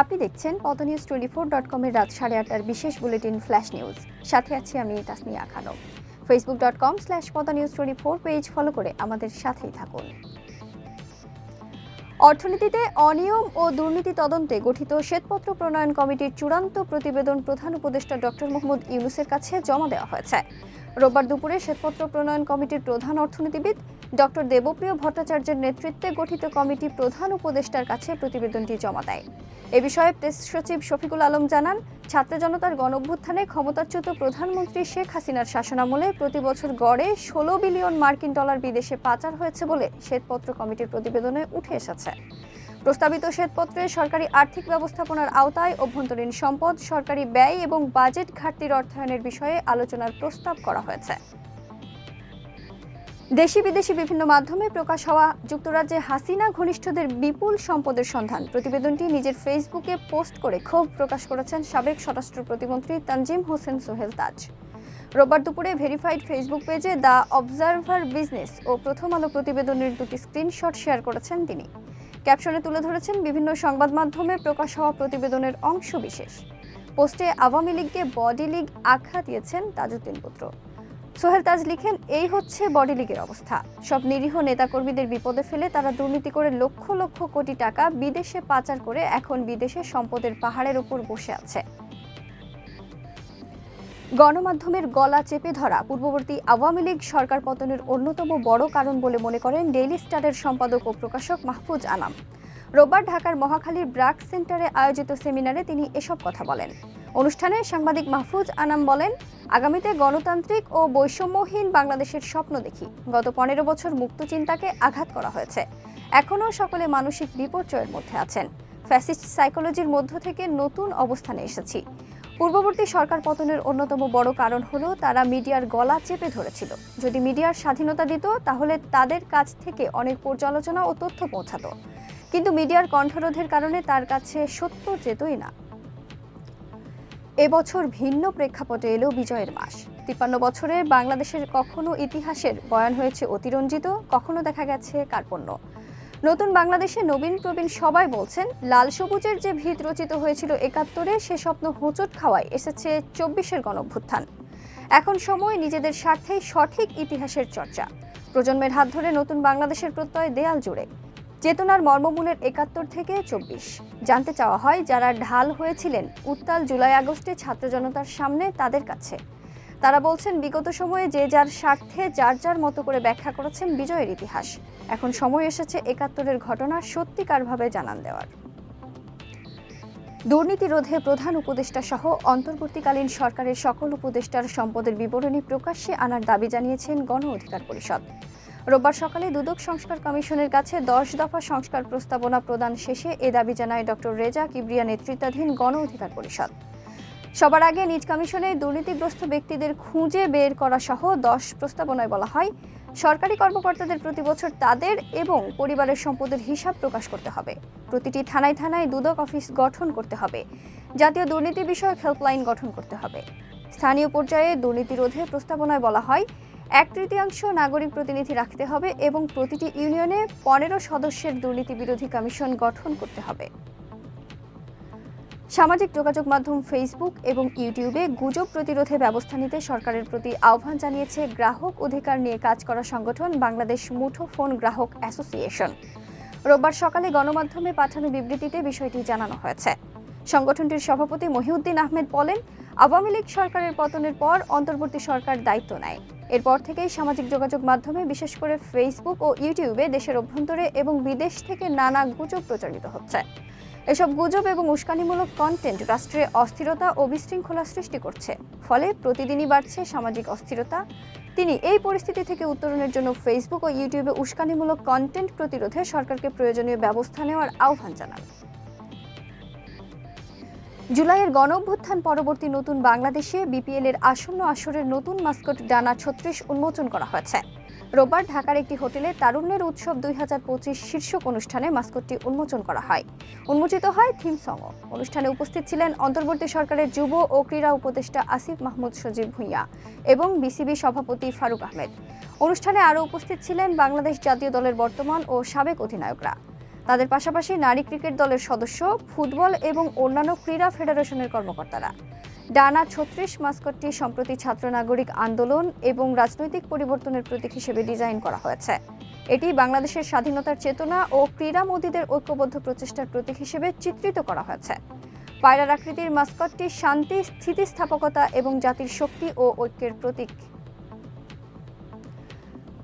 আপনি দেখছেন পদ নিউজ টোয়েন্টি ফোর ডট কমের রাত সাড়ে আটটার বিশেষ বুলেটিন ফ্ল্যাশ নিউজ। সাথে আছি আমি Tasmia Khanam Facebook dot com slash পদা news twenty four page follow করে আমাদের সাথেই থাকুন। অর্থনীতিতে অনিয়ম ও দুর্নীতি তদন্তে গঠিত শ্বেতপত্র প্রণয়ন কমিটির চূড়ান্ত প্রতিবেদন প্রধান উপদেষ্টা ডক্টর মোহাম্মদ ইউনুসের কাছে জমা দেওয়া হয়েছে। রোববার দুপুরে শ্বেতপত্র প্রণয়ন কমিটির প্রধান অর্থনীতিবিদ ডক্টর দেবপ্রিয় ভট্টাচার্যের নেতৃত্বে গঠিত কমিটি প্রধান উপদেষ্টার কাছে প্রতিবেদনটি জমা দেয়। এ বিষয়ে প্রেস সচিব শফিকুল আলম জানান, ছাত্র জনতার গণঅভ্যুত্থানে ক্ষমতাচ্যুত প্রধানমন্ত্রী শেখ হাসিনার শাসনামলে প্রতি বছর গড়ে ষোলো বিলিয়ন মার্কিন ডলার বিদেশে পাচার হয়েছে বলে শ্বেতপত্র কমিটির প্রতিবেদনে উঠে এসেছে। প্রস্তাবিত শ্বেতপত্রে সরকারি আর্থিক ব্যবস্থাপনার আওতায় অভ্যন্তরীণ সম্পদ, সরকারি ব্যয় এবং বাজেট ঘাটতির অর্থায়নের বিষয়ে আলোচনার প্রস্তাব করা হয়েছে। দেশি বিদেশি বিভিন্ন মাধ্যমে প্রকাশ হওয়া যুক্তরাজ্যে হাসিনা ঘনিষ্ঠদের বিপুল সম্পদের সন্ধান প্রতিবেদনটি নিজের ফেসবুকে পোস্ট করে ক্ষোভ প্রকাশ করেছেন সাবেক স্বরাষ্ট্র প্রতিমন্ত্রী তানজিম হোসেন সোহেল তাজ। রোববার দুপুরে ভেরিফাইড ফেসবুক পেজে দ্য অবজারভার বিজনেস ও প্রথম আলো প্রতিবেদনের দুটি স্ক্রিনশট শেয়ার করেছেন তিনি। ক্যাপশনে তুলে ধরেছেন বিভিন্ন সংবাদ মাধ্যমে প্রকাশ হওয়া প্রতিবেদনের অংশ বিশেষ পোস্টে আওয়ামী লীগকে বডি লীগ আখ্যা দিয়েছেন তাজউদ্দিন পুত্র। সোহেল তাজ লিখেন, এই হচ্ছে বডি লীগের অবস্থা। সব নিরীহ নেতাকর্মীদের বিপদে ফেলে তারা দুর্নীতি করে লক্ষ লক্ষ কোটি টাকা বিদেশে পাচার করে এখন বিদেশে সম্পদের পাহাড়ের উপর বসে আছে। গণমাধ্যমের গলা চেপে ধরা পূর্ববর্তী আওয়ামী লীগ সরকার পতনের অন্যতম বড় কারণ বলে মনে করেন ডেইলি স্টারের সম্পাদক ও প্রকাশক মাহফুজ আনাম। রোববার ঢাকার মহাখালীর ব্রাক সেন্টারে আয়োজিত সেমিনারে তিনি এসব কথা বলেন। অনুষ্ঠানে সাংবাদিক মাহফুজ আনাম বলেন, আগামীতে গণতান্ত্রিক ও বৈষম্যহীন বাংলাদেশের স্বপ্ন দেখি। গত পনেরো বছর মুক্ত চিন্তাকে আঘাত করা হয়েছে। এখনও সকলে মানসিক বিপর্যয়ের মধ্যে আছেন। ফ্যাসিস্ট সাইকোলজির মধ্য থেকে নতুন অবস্থানে এসেছি। পূর্ববর্তী সরকার পতনের অন্যতম বড় কারণ হলো তারা মিডিয়ার গলা চেপে ধরেছিল। যদি মিডিয়ার স্বাধীনতা দিত, তাহলে তাদের কাছ থেকে অনেক পর্যালোচনা ও তথ্য পৌঁছাতো। কিন্তু মিডিয়ার কণ্ঠরোধের কারণে তার কাছে সত্য যেতই না। এবছর ভিন্ন প্রেক্ষাপটে এলো বিজয়ের মাস। তিপ্পান্ন বছরে বাংলাদেশের কখনো ইতিহাসের বয়ান হয়েছে অতিরঞ্জিত, কখনো দেখা গেছে কার্পণ্য। নতুন বাংলাদেশে নবীন প্রবীণ সবাই বলছেন, লাল সবুজের যে ভিত রচিত হয়েছিল একাত্তরে, সে স্বপ্ন হোঁচট খাওয়ায় এসেছে চব্বিশের গণভ্যুত্থান। এখন সময় নিজেদের স্বার্থে সঠিক ইতিহাসের চর্চা। প্রজন্মের হাত ধরে নতুন বাংলাদেশের প্রত্যয় দেয়াল জুড়ে। চেতনার মর্মমূলের একাত্তর থেকে চব্বিশ। জানতে চাওয়া হয়, যারা ঢাল হয়েছিলেন, উত্তাল জুলাই আগস্টে ছাত্র জনতার সামনে তাদের কাছে। তারা বলছেন, বিগত সময়ে যে যার স্বার্থে যার যার মতো করে ব্যাখ্যা করেছেন বিজয়ের ইতিহাস। এখন সময় এসেছে একাত্তরের ঘটনা সত্যিকারভাবে জানান দেওয়ার। দুর্নীতি রোধে প্রধান উপদেষ্টা সহ অন্তর্বর্তীকালীন সরকারের সকল উপদেষ্টার সম্পদের বিবরণী প্রকাশ্যে আনার দাবি জানিয়েছেন গণ অধিকার পরিষদ। রোববার সকালে দুদক সংস্কার কমিশনের কাছে দশ দফা সংস্কার প্রস্তাবনা প্রদান শেষে এ দাবি জানায় ডক্টর রেজা কিবরিয়া নেতৃত্বাধীন গণ অধিকার পরিষদ। সবার আগে নিজ কমিশনে দুর্নীতিগ্রস্ত ব্যক্তিদের খুঁজে বের করা সহ দশ প্রস্তাবনায় বলা হয়, সরকারি কর্মকর্তাদের প্রতি বছর তাদের এবং পরিবারের সম্পদের হিসাব প্রকাশ করতে হবে। প্রতিটি থানায় থানায় দুদক অফিস গঠন করতে হবে। জাতীয় দুর্নীতি বিষয়ক হেল্পলাইন গঠন করতে হবে। স্থানীয় পর্যায়ে দুর্নীতি রোধে প্রস্তাবনায় বলা হয়, এক তৃতীয়াংশ নাগরিক প্রতিনিধি রাখতে হবে এবং প্রতিটি ইউনিয়নে পনেরো সদস্যের দুর্নীতি বিরোধী কমিশন গঠন করতে হবে। সামাজিক যোগাযোগ মাধ্যম ফেসবুক এবং ইউটিউবে গুজব প্রতিরোধে ব্যবস্থা নিতে সরকারের প্রতি আহ্বান জানিয়েছে গ্রাহক অধিকার নিয়ে কাজ করা সংগঠন বাংলাদেশ মুঠোফোন গ্রাহক অ্যাসোসিয়েশন। রোববার সকালে গণমাধ্যমে পাঠানো বিবৃতিতে বিষয়টি জানানো হয়েছে। সংগঠনটির সভাপতি মহিউদ্দিন আহমেদ বলেন, আওয়ামী লীগ সরকারের পতনের পর অন্তর্বর্তী সরকার দায়িত্ব নেয়। এরপর থেকেই সামাজিক যোগাযোগ মাধ্যমে বিশেষ করে ফেসবুক ও ইউটিউবে দেশের অভ্যন্তরে এবং বিদেশ থেকে নানা গুজব প্রচারিত হচ্ছে। এসব গুজব এবং উস্কানিমূলক কন্টেন্ট রাষ্ট্রে অস্থিরতা ও বিশৃঙ্খলা সৃষ্টি করছে। ফলে প্রতিদিনই বাড়ছে সামাজিক অস্থিরতা। তিনি এই পরিস্থিতি থেকে উত্তরণের জন্য ফেসবুক ও ইউটিউবে উস্কানিমূলক কন্টেন্ট প্রতিরোধে সরকারকে প্রয়োজনীয় ব্যবস্থা নেওয়ার আহ্বান জানান। জুলাইয়ের গণঅভ্যুত্থান পরবর্তী নতুন বাংলাদেশে বিপিএল এর আসন্ন আসরের নতুন মাস্কট ডানা ছত্রিশ উন্মোচন করা হয়েছে। রোববার ঢাকার একটি হোটেলে তারুণ্যের উৎসব দুই হাজার পঁচিশ শীর্ষক অনুষ্ঠানে মাস্কটটি উন্মোচন করা হয়। উন্মোচিত হয় থিম সংও অনুষ্ঠানে উপস্থিত ছিলেন অন্তর্বর্তী সরকারের যুব ও ক্রীড়া উপদেষ্টা আসিফ মাহমুদ সজীব ভুঁইয়া এবং বিসিবি সভাপতি ফারুক আহমেদ। অনুষ্ঠানে আরও উপস্থিত ছিলেন বাংলাদেশ জাতীয় দলের বর্তমান ও সাবেক অধিনায়করা। তাদের পাশাপাশি নারী ক্রিকেট দলের সদস্য, ফুটবল এবং অন্যান্য ক্রীড়া ফেডারেশনের কর্মকর্তারা। ডানা ছত্রিশ, মাস্কটটি সম্প্রতি ছাত্র নাগরিক আন্দোলন এবং রাজনৈতিক পরিবর্তনের প্রতীক হিসেবে ডিজাইন করা হয়েছে। এটি বাংলাদেশের স্বাধীনতার চেতনা ও ক্রীড়ামোদীদের ঐক্যবদ্ধ প্রচেষ্টার প্রতীক হিসেবে চিত্রিত করা হয়েছে। পায়রার আকৃতির মাস্কটটি শান্তি, স্থিতিস্থাপকতা এবং জাতির শক্তি ও ঐক্যের প্রতীক।